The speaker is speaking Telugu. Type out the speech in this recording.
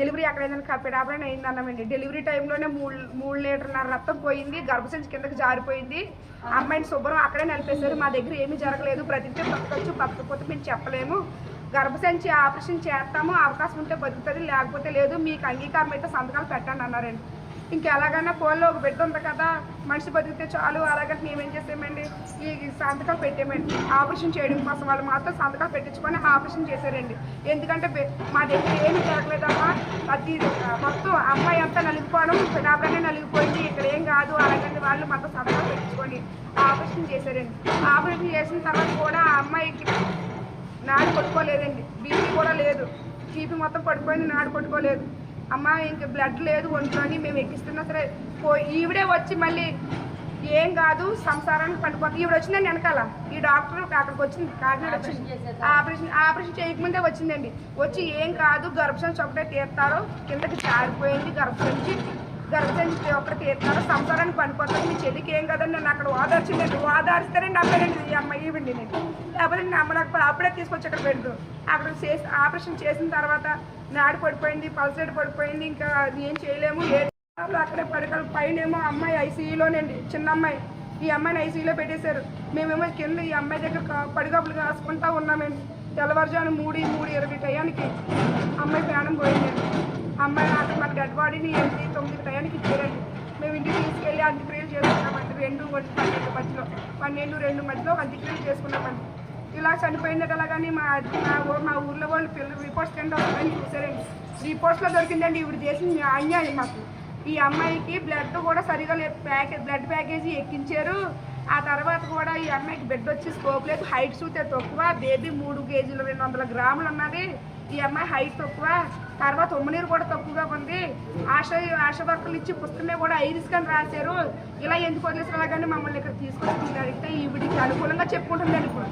డెలివరీ అక్కడ ఏదైనా పెడాపడని అయింది అన్నామండి డెలివరీ టైంలోనే మూడు మూడు లీటర్ల రక్తం పోయింది గర్భసంచి కిందకి జారిపోయింది. అమ్మాయిని శుభ్రం అక్కడే నలిపేశారు. మా దగ్గర ఏమీ జరగలేదు. ప్రతిదీ పక్కకొచ్చి పక్కకపోతే మేము చెప్పలేము. గర్భసంచి ఆపరేషన్ చేస్తాము. అవకాశం ఉంటే బతుకుతుంది లేకపోతే లేదు. మీకు అంగీకారం అయితే సంతకాలు పెట్టండి అన్నారండి. ఇంకెలాగైనా ఫోన్లో ఒక బిడ్డ ఉంది కదా మనిషి బతికితే చాలు అలాగంటే మేమేం చేసామండి? ఈ సంతకాలు పెట్టామండి. ఆపరేషన్ చేయడం కోసం వాళ్ళు మాత్రం సంతకాలు పెట్టించుకొని ఆపరేషన్ చేశారండి. ఎందుకంటే మా దగ్గర ఏమి తేగలేదమ్మా అది మొత్తం అమ్మాయి అంతా నలిగిపోవడం పిడాపడనే నలిగిపోయింది. ఇక్కడ ఏం కాదు అలాగంటే వాళ్ళు మాత్రం సంతకాలు పెట్టించుకొని ఆపరేషన్ చేశారండి. ఆపరేషన్ చేసిన తర్వాత కూడా ఆ అమ్మాయికి నాడు కొట్టుకోలేదండి బీపీ కూడా లేదు. బీపీ మొత్తం పడిపోయింది నాడు కొట్టుకోలేదు అమ్మ ఇంక బ్లడ్ లేదు ఒంట్లోని మేము ఎక్కిస్తున్నా సరే ఈవిడే వచ్చి మళ్ళీ ఏం కాదు సంసారానికి పండిపోతుంది ఈవిడ వచ్చిందండి వెనకాల. ఈ డాక్టర్ అక్కడికి వచ్చింది కాకినాడ వచ్చింది. ఆపరేషన్ ఆపరేషన్ చేయకముందే వచ్చిందండి. వచ్చి ఏం కాదు గర్భసంచి ఒకటే తీస్తారు కిందకి జారిపోయింది గర్భసంచి గర్భసంచి ఒకటి ఎత్తారో సంసారానికి పనిపోతుంది మీ చెల్లికి ఏం కదండి? నన్ను అక్కడ ఓదార్చిందండి ఓదార్స్తారండి నమ్మలేండి ఈ అమ్మాయి ఇవ్వండి నేను. లేకపోతే నేను నమ్మలేకపోతే అప్పుడే తీసుకొచ్చి అక్కడ పెడదు అక్కడ చేసి ఆపరేషన్ చేసిన తర్వాత నాడు పడిపోయింది పల్సైడ్ పడిపోయింది ఇంకా అది ఏం చేయలేము ఏ అక్కడే పడకలు పైన ఏమో అమ్మాయి ఐసీయూలోనండి చిన్న అమ్మాయి. ఈ అమ్మాయిని ఐసీయూలో పెట్టేశారు. మేమేమో కింద ఈ అమ్మాయి దగ్గర కా- పడిగప్పులు కాసుకుంటా ఉన్నామండి తెల్లవారుజాను మూడు మూడు ఇరవై టయానికి అమ్మాయి ప్రాణం పోయింది అమ్మాయి అక్కడ డెడ్ బాడీని ఎనిమిది తొమ్మిది టయానికి చేరండి మేము ఇంటికి తీసుకెళ్ళి అంత్యక్రియలు చేసుకున్నామండి. రెండు ఒకటి పన్నెండు మధ్యలో. పన్నెండు రెండు మధ్యలో అంత్యక్రియలు చేసుకున్నామండి. ఇలా చనిపోయిందట అలాగని మా మా మా ఊర్లో వాళ్ళు పిల్లలు రిపోర్ట్స్ కింద వస్తాయని చూసారండి రిపోర్ట్స్లో దొరికిందండి ఇవి చేసిన అన్యాయం మాకు. ఈ అమ్మాయికి బ్లడ్ కూడా సరిగా లేదు. ప్యాకేజ్ బ్లడ్ ప్యాకేజీ ఎక్కించారు. ఆ తర్వాత కూడా ఈ అమ్మాయికి బెడ్ వచ్చి స్కోప్ లేదు. హైట్ చూస్తే తక్కువ. బేబీ మూడు కేజీలు రెండు వందల గ్రాములు ఉన్నది. ఈ అమ్మాయి హైట్ తక్కువ. తర్వాత ఉమ్మనీరు కూడా తక్కువగా ఉంది. ఆశ ఆశ వర్కర్లు ఇచ్చి పుస్తకమే కూడా ఐరిస్ అని రాశారు. ఇలా ఎందుకు వదిలేసిన కానీ మమ్మల్ని ఇక్కడ తీసుకొచ్చి అడిగితే ఈవిడికి అనుకూలంగా చెప్పుకుంటుందండి ఇప్పుడు